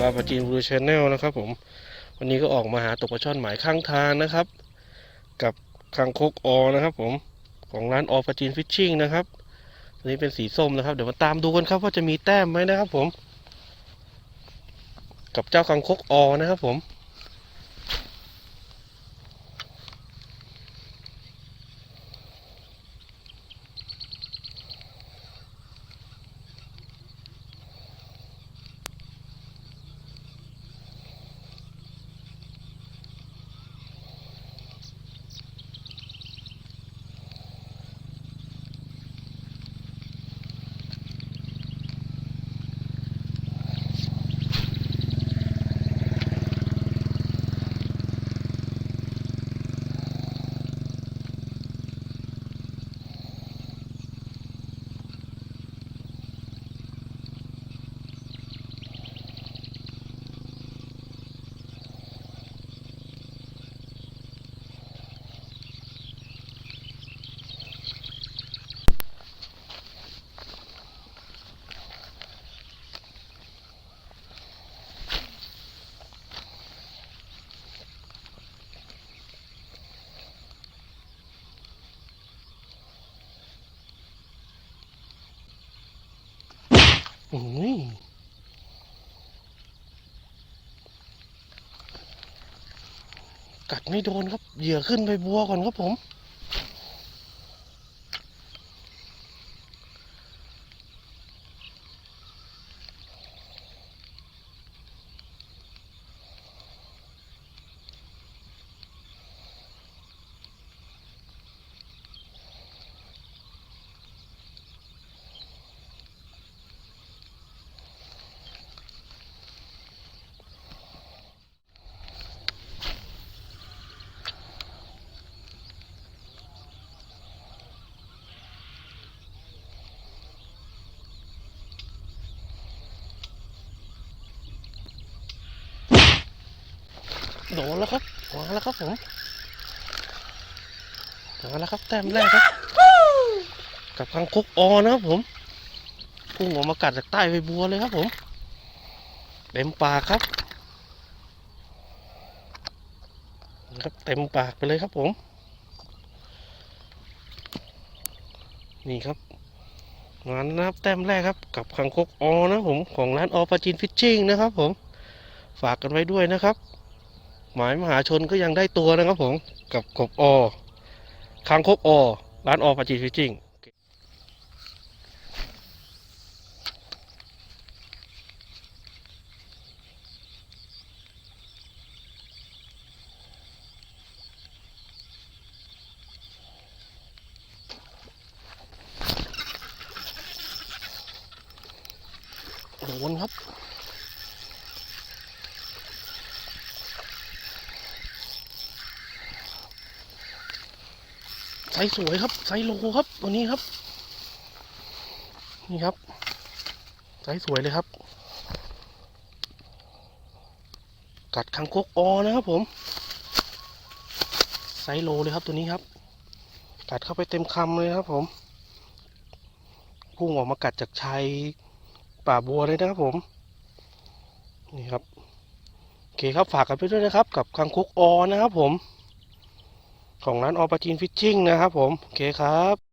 บาปจีนบลูชแนลนะครับผมวันนี้ก็ออกมาหาตกปลาช่อนหมายข้างทางนะครับ กับคางคกอนะครับ ผมของร้านออปลาจีนฟิชชิ่งนะครับตัวนี้เป็นสีส้มนะครับ เดี๋ยวมาตามดูกันครับว่าจะมีแต้มไหมนะครับ ผม กับเจ้าคางคกอนะครับ ผม โอ้ย กัดไม่โดนครับ เหยื่อขึ้นไปบัวก่อนครับผม โดนแล้วครับมาแล้วครับผมมาแล้วครับแต้มแรกครับ กับคังคกออนะครับผมพุ่งออกมากัดจากใต้ใบบัวเลยครับผมเต็มปากครับครับเต็มปากไปเลยครับผม นี่ครับงานนะครับแต้มแรกครับ กับคังคกออนะผมของร้านออปาจินฟิชชิ่งนะครับผมฝากกันไว้ด้วยนะครับ หมายมหาชนก็ยังได้ตัวนะครับผมกับกบอคางคกอร้านอปาจีฟิชชิ่งโดนครับ ส์สวยครับไซส์โลครับตัวนี้ครับ นี่ครับไซส์สวยเลยครับ กัดคังคกออนะครับผมไซส์โลเลยครับตัวนี้ครับ กัดเข้าไปเต็มคำเลยครับผมพุ่งออกมากัดจากชายป่าบัวเลยนะครับผม นี่ครับโอเคครับฝากกันไปด้วยนะครับ กับคังคกออนะครับผม ของร้านออปาจีนฟิชชิ่งนะครับผม โอเคครับ